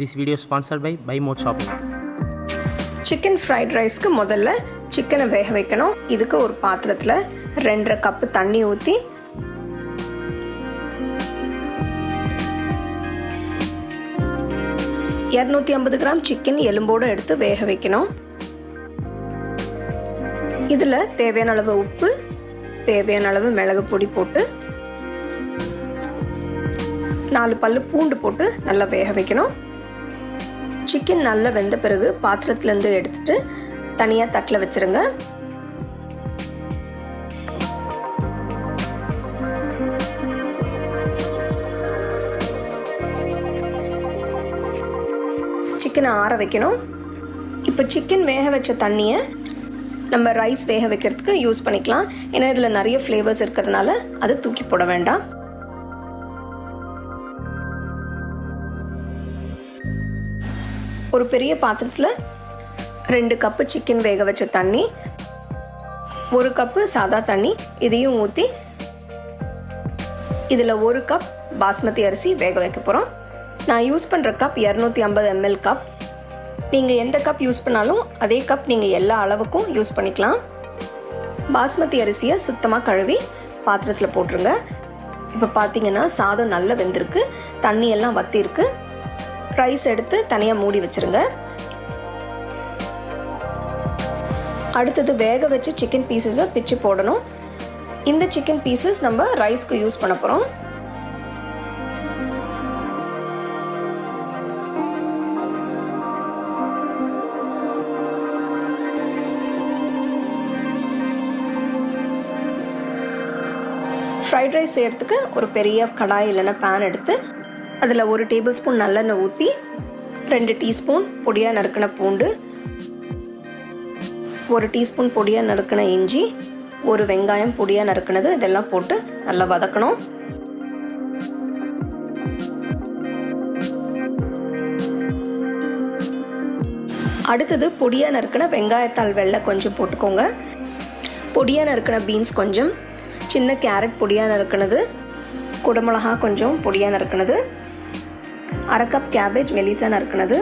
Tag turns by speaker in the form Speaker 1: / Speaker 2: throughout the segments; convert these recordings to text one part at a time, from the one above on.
Speaker 1: This video sponsored by by mode More
Speaker 2: chicken fried ரைஸ்க்கு முதல்ல சிக்கனை வேக வைக்கணும். இதுக்கு ஒரு பாத்திரத்தில் ரெண்டரை கப்பு தண்ணி ஊற்றி இரநூத்தி ஐம்பது கிராம் சிக்கன் எலும்போடு எடுத்து வேக வைக்கணும். இதில் தேவையான அளவு உப்பு தேவையான அளவு மிளகு பொடி போட்டு நாலு பல் பூண்டு போட்டு நல்லா வேக வைக்கணும். சிக்கன் நல்லா வெந்த பிறகு பாத்திரத்துலேருந்து எடுத்துட்டு தனியாக தட்டில் வச்சுருங்க. சிக்கனை ஆற வைக்கணும். இப்போ சிக்கன் வேக வச்ச தண்ணியை நம்ம ரைஸ் வேக வைக்கிறதுக்கு யூஸ் பண்ணிக்கலாம். ஏன்னா இதில் நிறைய ஃப்ளேவர்ஸ் இருக்கிறதுனால அதை தூக்கி போட வேண்டாம். ஒரு பெரிய பாத்திரத்தில் ரெண்டு கப்பு சிக்கன் வேக வச்ச தண்ணி ஒரு கப்பு சாதா தண்ணி இதையும் ஊற்றி இதில் ஒரு கப் பாஸ்மதி அரிசி வேக வைக்க போகிறோம் நான் யூஸ் பண்ணுற கப் இரநூத்தி ஐம்பது எம்எல் கப் நீங்கள் எந்த கப் யூஸ் பண்ணாலும் அதே கப் நீங்கள் எல்லா அளவுக்கும் யூஸ் பண்ணிக்கலாம். பாஸ்மதி அரிசியை சுத்தமாக கழுவி பாத்திரத்தில் போட்டுருங்க. இப்போ பார்த்தீங்கன்னா சாதம் நல்லா வெந்திருக்கு. தண்ணி எல்லாம் வத்திருக்கு. ரைஸ் எடுத்து தனியாக மூடி வச்சுருங்க. அடுத்தது வேக வச்சு சிக்கன் பீசஸை பிச்சு போடணும். இந்த சிக்கன் பீசஸ் நம்ம ரைஸ்க்கு யூஸ் பண்ண போகிறோம் ஃப்ரைட் ரைஸ் செய்கிறதுக்கு ஒரு பெரிய கடாய் இல்லைன்னா பேன் எடுத்து அதில் ஒரு டேபிள் ஸ்பூன் நல்லெண்ணெய் ஊற்றி ரெண்டு டீஸ்பூன் பொடியாக நறுக்கின பூண்டு ஒரு டீஸ்பூன் பொடியாக நறுக்கின இஞ்சி ஒரு வெங்காயம் பொடியாக நறுக்கினது இதெல்லாம் போட்டு நல்லா வதக்கணும். அடுத்தது பொடியாக நறுக்கின வெங்காயத்தாள் வெள்ளை கொஞ்சம் போட்டுக்கோங்க. பொடியாக நறுக்கின பீன்ஸ் கொஞ்சம் சின்ன கேரட் பொடியாக நறுக்கினது குடமிளகா கொஞ்சம் பொடியாக நறுக்கினது அரை கப் கேபேஜ் மெலிசா நறுக்கினது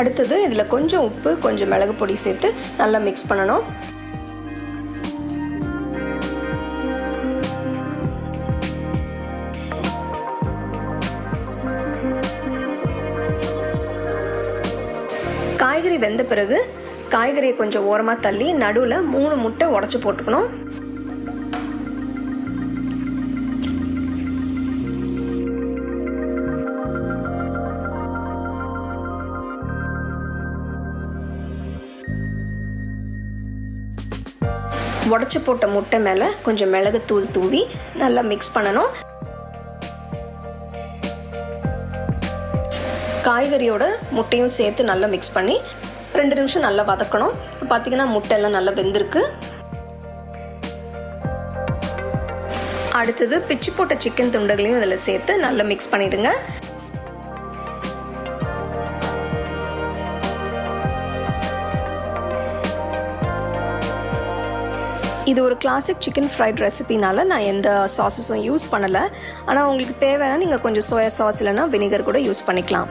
Speaker 2: அடுத்தது இதில் கொஞ்சம் உப்பு கொஞ்சம் மிளகு பொடி சேர்த்து நல்லா மிக்ஸ் பண்ணணும். காய்கறி வெந்த பிறகு காய்கறியை கொஞ்சம் ஓரமாக தள்ளி நடுவில் மூணு முட்டை உடச்சி போட்டுக்கணும். உடச்சி போட்ட முட்டை மேலே கொஞ்சம் மிளகுத்தூள் தூவி நல்லா மிக்ஸ் பண்ணணும். காய்கறியோட முட்டையும் சேர்த்து நல்லா மிக்ஸ் பண்ணி ரெண்டு நிமிஷம் நல்லா வதக்கணும். பார்த்தீங்கன்னா முட்டை எல்லாம் நல்லா வெந்திருக்கு. அடுத்தது பிச்சு போட்ட சிக்கன் துண்டுகளையும் இதில் சேர்த்து நல்லா மிக்ஸ் பண்ணிடுங்க. இது ஒரு கிளாசிக் சிக்கன் ஃப்ரைட் ரெசிபினால நான் எந்த சாஸஸும் யூஸ் பண்ணலை. ஆனால் உங்களுக்கு தேவைன்னா நீங்கள் கொஞ்சம் சோயா சாஸ் இல்லைன்னா வினிகர் கூட யூஸ் பண்ணிக்கலாம்.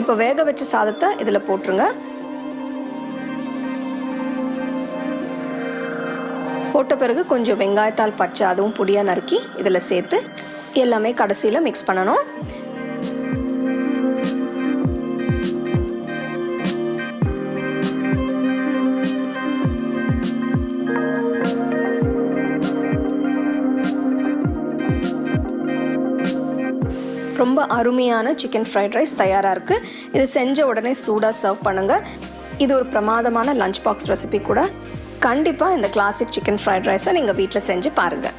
Speaker 2: இப்போ வேக வச்ச சாதத்தை இதில் போட்டுருங்க. போட்ட பிறகு கொஞ்சம் வெங்காயத்தால் பச்சை அதுவும் பொடியாக நறுக்கி இதில் சேர்த்து எல்லாமே கடைசியில் மிக்ஸ் பண்ணணும். ரொம்ப அருமையான சிக்கன் ஃப்ரைட் ரைஸ் தயாராக இருக்குது இது செஞ்ச உடனே சூடாக சர்வ் பண்ணுங்கள் இது ஒரு பிரமாதமான லஞ்ச் பாக்ஸ் ரெசிபி கூட. கண்டிப்பாக இந்த கிளாசிக் சிக்கன் ஃப்ரைட் ரைஸை நீங்கள் வீட்டில் செஞ்சு பாருங்கள்